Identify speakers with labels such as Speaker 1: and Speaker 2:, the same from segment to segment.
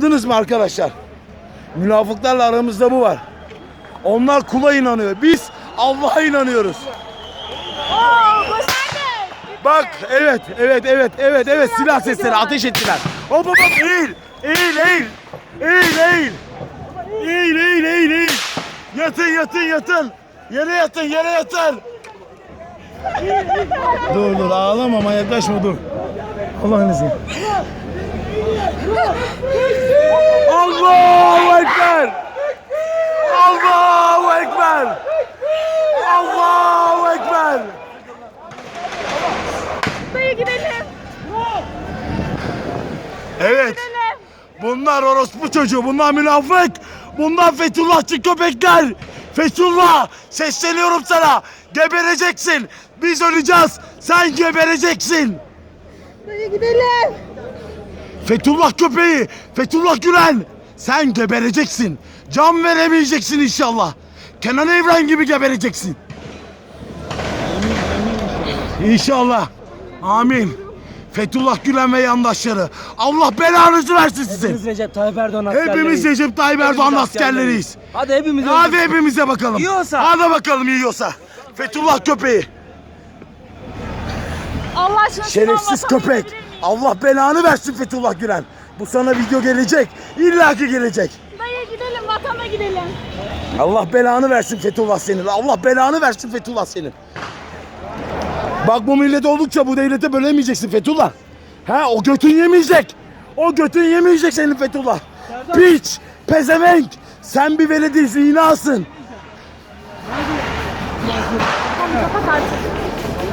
Speaker 1: Anladınız mı arkadaşlar? Münafıklarla aramızda bu var. Onlar kula inanıyor. Biz Allah'a inanıyoruz. Bak evet evet evet evet evet silah sesleri ateş ettiler. Hop hop hop eğil eğil eğil eğil eğil eğil eğil eğil eğil yatın yatın yatın yere yatın yere yatın. dur dur ağlama manyaklaşma dur. Allah'ın izniyle. Evet. Bunlar orospu çocuğu, bunlar münafık. Bunlar Fethullahçı köpekler. Fethullah sesleniyorum sana. Gebereceksin. Biz öleceğiz. Sen gebereceksin.
Speaker 2: Dayı gidelim.
Speaker 1: Fethullah köpeği, Fethullah Gülen. Sen gebereceksin. Can veremeyeceksin inşallah. Kenan Evren gibi gebereceksin. İnşallah. Amin. Fethullah Gülen ve yandaşları. Allah belanızı versin sizin.
Speaker 3: Hepimiz Recep Tayyip Erdoğan askerleriyiz.
Speaker 1: Hepimiz Recep Tayyip Erdoğan askerleriyiz.
Speaker 3: Hadi hepimiz
Speaker 1: Hadi hepimize bakalım.
Speaker 3: Yiyorsa.
Speaker 1: Hadi bakalım yiyorsa. Fethullah köpeği.
Speaker 2: Allah aşkına
Speaker 1: Şerefsiz köpek. Allah belanı versin Fethullah Gülen. Bu sana video gelecek. İlla ki gelecek.
Speaker 2: Dayı gidelim vatana gidelim.
Speaker 1: Allah belanı versin Fethullah senin. Allah belanı versin Fethullah senin. Bak bu millet oldukça bu devlete bölemeyeceksin Fethullah. Ha o götün yemeyecek. O götün yemeyecek senin Fethullah. Piç, pezevenk. Sen bir belediye zinasın.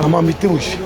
Speaker 1: Aman bitti bu iş.